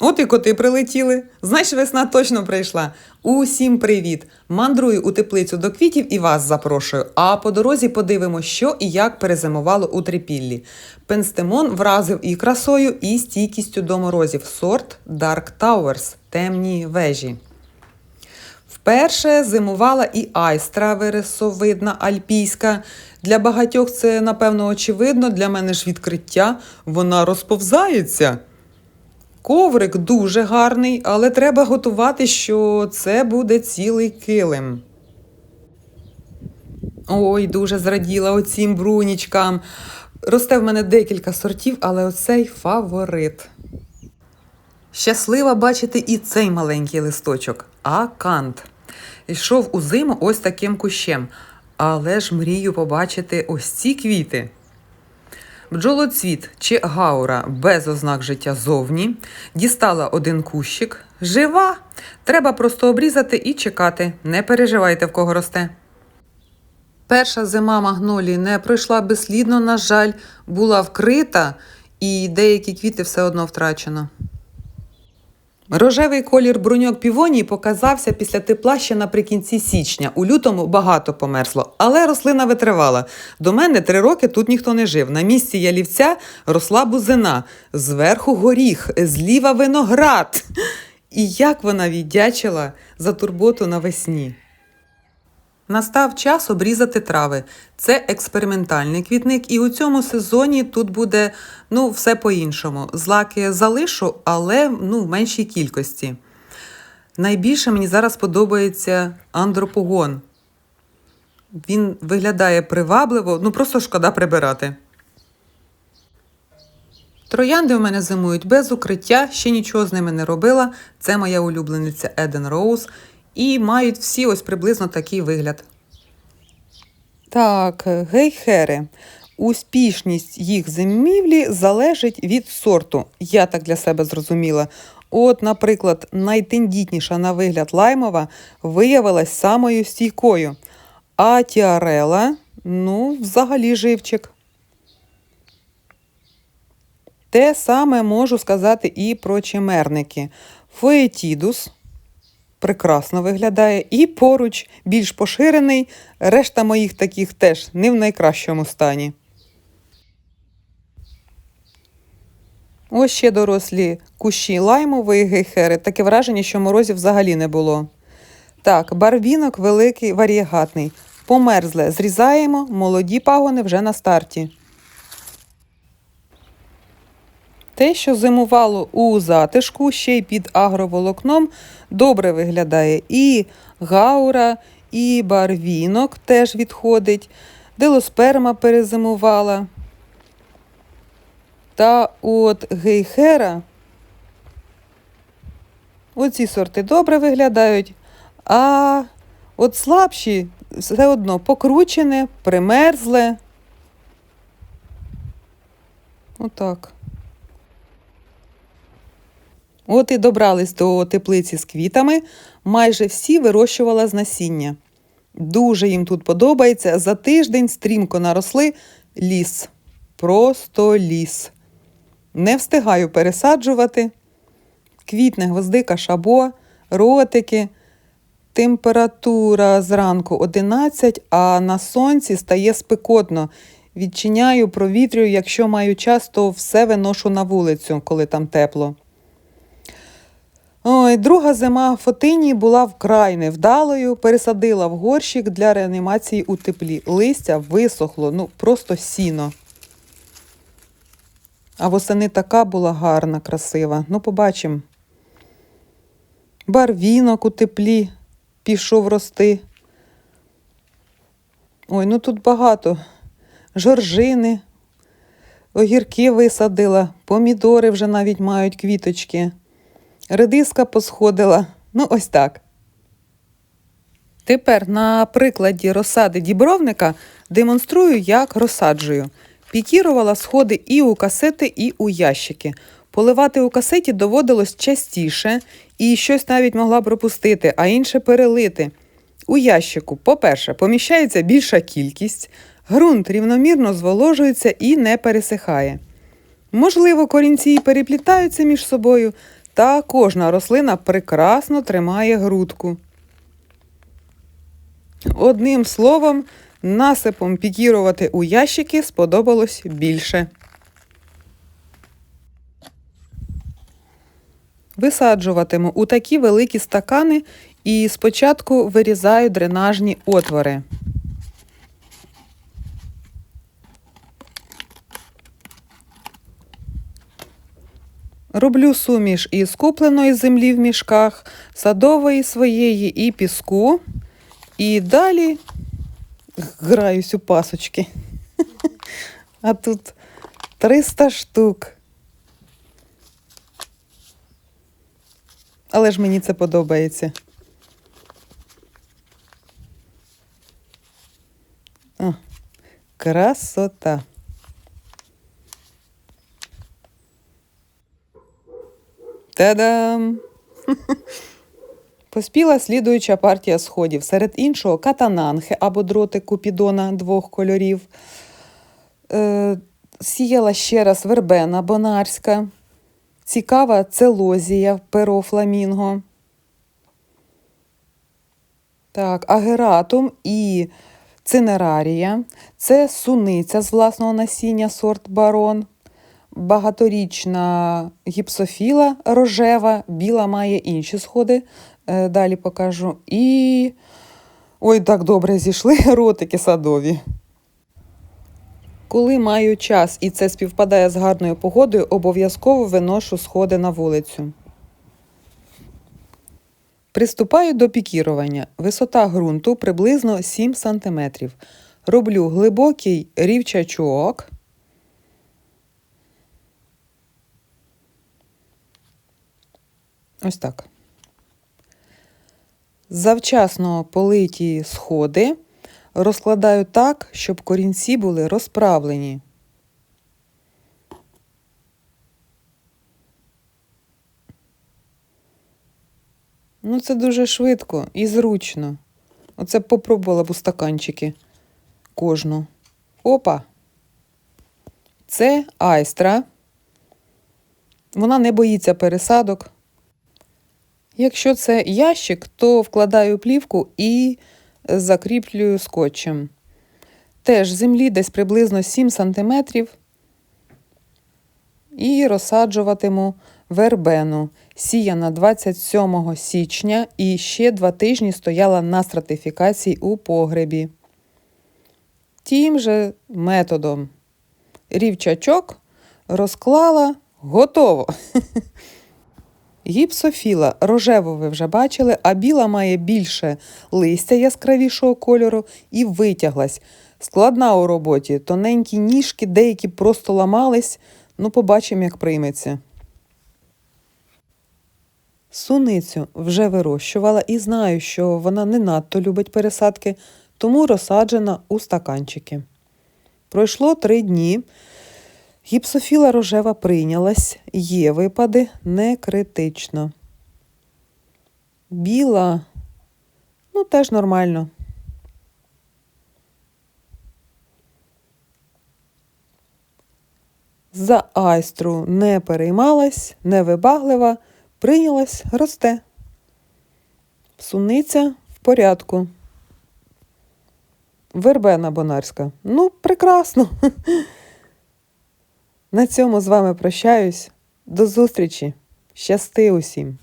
От і коти прилетіли. Знаєш, весна точно прийшла. Усім привіт! Мандрую у теплицю до квітів і вас запрошую. А по дорозі подивимося, що і як перезимувало у трипіллі. Пенстемон вразив і красою, і стійкістю до морозів. Сорт Dark Towers темні вежі. Вперше зимувала і айстра вересовидна альпійська. Для багатьох це, напевно, очевидно, для мене ж відкриття. Вона розповзається. Коврик дуже гарний, але треба готувати, що це буде цілий килим. Ой, дуже зраділа оцім брунічкам. Росте в мене декілька сортів, але оцей фаворит. Щаслива бачити і цей маленький листочок акант. Йшов у зиму ось таким кущем, але ж мрію побачити ось ці квіти. Бджолоцвіт чи гаура без ознак життя зовні. Дістала один кущик. Жива. Треба просто обрізати і чекати. Не переживайте, в кого росте. Перша зима магнолії не пройшла безслідно, на жаль, була вкрита, і деякі квіти все одно втрачено. Рожевий колір бруньок півонії показався після тепла ще наприкінці січня. У лютому багато померзло, але рослина витривала. До мене три роки тут ніхто не жив. На місці ялівця росла бузина, зверху горіх, зліва виноград. І як вона віддячила за турботу навесні. Настав час обрізати трави. Це експериментальний квітник, і у цьому сезоні тут буде ну, все по-іншому. Злаки залишу, але ну, в меншій кількості. Найбільше мені зараз подобається андропогон. Він виглядає привабливо, ну просто шкода прибирати. Троянди у мене зимують без укриття, ще нічого з ними не робила. Це моя улюблениця Еден Роуз. І мають всі ось приблизно такий вигляд. Так, гейхери. Успішність їх зимівлі залежить від сорту. Я так для себе зрозуміла. От, наприклад, найтендітніша на вигляд лаймова виявилась самою стійкою. А тіарела, ну, взагалі живчик. Те саме можу сказати і про чимерники. Фоетідус прекрасно виглядає, і поруч більш поширений, решта моїх таких теж не в найкращому стані. Ось ще дорослі кущі лаймової гейхери. Таке враження, що морозів взагалі не було. Так, барвінок великий, варієгатний. Померзле. Зрізаємо, молоді пагони вже на старті. Те, що зимувало у затишку, ще й під агроволокном, добре виглядає. І гаура, і барвінок теж відходить, делосперма перезимувала. Та от гейхера, оці сорти добре виглядають, а от слабші все одно покручене, примерзле. Отак. От і добрались до теплиці з квітами, майже всі вирощувала з насіння. Дуже їм тут подобається. За тиждень стрімко наросли ліс. Просто ліс. Не встигаю пересаджувати. Квітне гвоздика шабо, ротики. Температура зранку 11, а на сонці стає спекотно. Відчиняю, провітрюю, якщо маю час, то все виношу на вулицю, коли там тепло. Ой, друга зима Фотині була вкрай невдалою, пересадила в горщик для реанімації у теплі. Листя висохло, ну просто сіно. А восени така була гарна, красива. Ну, побачимо. Барвінок у теплі пішов рости. Ой, ну тут багато. Жоржини, огірки висадила, помідори вже навіть мають квіточки. Редиска посходила. Ну, ось так. Тепер на прикладі розсади дібровника демонструю, як розсаджую. Пікірувала сходи і у касети, і у ящики. Поливати у касеті доводилось частіше і щось навіть могла пропустити, а інше перелити. У ящику, по-перше, поміщається більша кількість, ґрунт рівномірно зволожується і не пересихає. Можливо, корінці і переплітаються між собою, Та кожна рослина прекрасно тримає грудку. Одним словом, насипом пікірувати у ящики сподобалось більше. Висаджуватиму у такі великі стакани і спочатку вирізаю дренажні отвори. Роблю суміш із купленої землі в мішках, садової своєї і піску. І далі граюсь у пасочки. А тут 300 штук. Але ж мені це подобається. О, красота. Та-дам! Поспіла слідуюча партія сходів. Серед іншого катананхи або дроти купідона двох кольорів. Е, сіяла ще раз вербена бонарська. Цікава целозія перо фламінго. Так, агератум і цинерарія. Це суниця з власного насіння сорт барон. Багаторічна гіпсофіла рожева, біла має інші сходи. Е, Далі покажу. І. Ой, так добре зійшли ротики садові. Коли маю час і це співпадає з гарною погодою, обов'язково виношу сходи на вулицю. Приступаю до пікірування. Висота ґрунту приблизно 7 см. Роблю глибокий рівчачок. Ось так. Завчасно политі сходи розкладаю так, щоб корінці були розправлені. Ну, це дуже швидко і зручно. Оце попробувала б у стаканчики кожну. Опа. Це айстра. Вона не боїться пересадок. Якщо це ящик, то вкладаю плівку і закріплюю скотчем. Теж землі десь приблизно 7 см. І розсаджуватиму вербену. Сіяна 27 січня і ще два тижні стояла на стратифікації у погребі. Тим же методом. Рівчачок розклала готово. Гіпсофіла рожеву ви вже бачили, а біла має більше листя яскравішого кольору і витяглась. Складна у роботі, тоненькі ніжки, деякі просто ламались. Ну, побачимо, як прийметься. Суницю вже вирощувала і знаю, що вона не надто любить пересадки, тому розсаджена у стаканчики. Пройшло три дні. Гіпсофіла рожева прийнялась, є випади не критично. Біла, ну, теж нормально. За айстру не переймалась, не вибаглива, прийнялась, росте. Суниця в порядку. Вербена бонарська. Ну, прекрасно. На цьому з вами прощаюсь. До зустрічі. Щасти усім!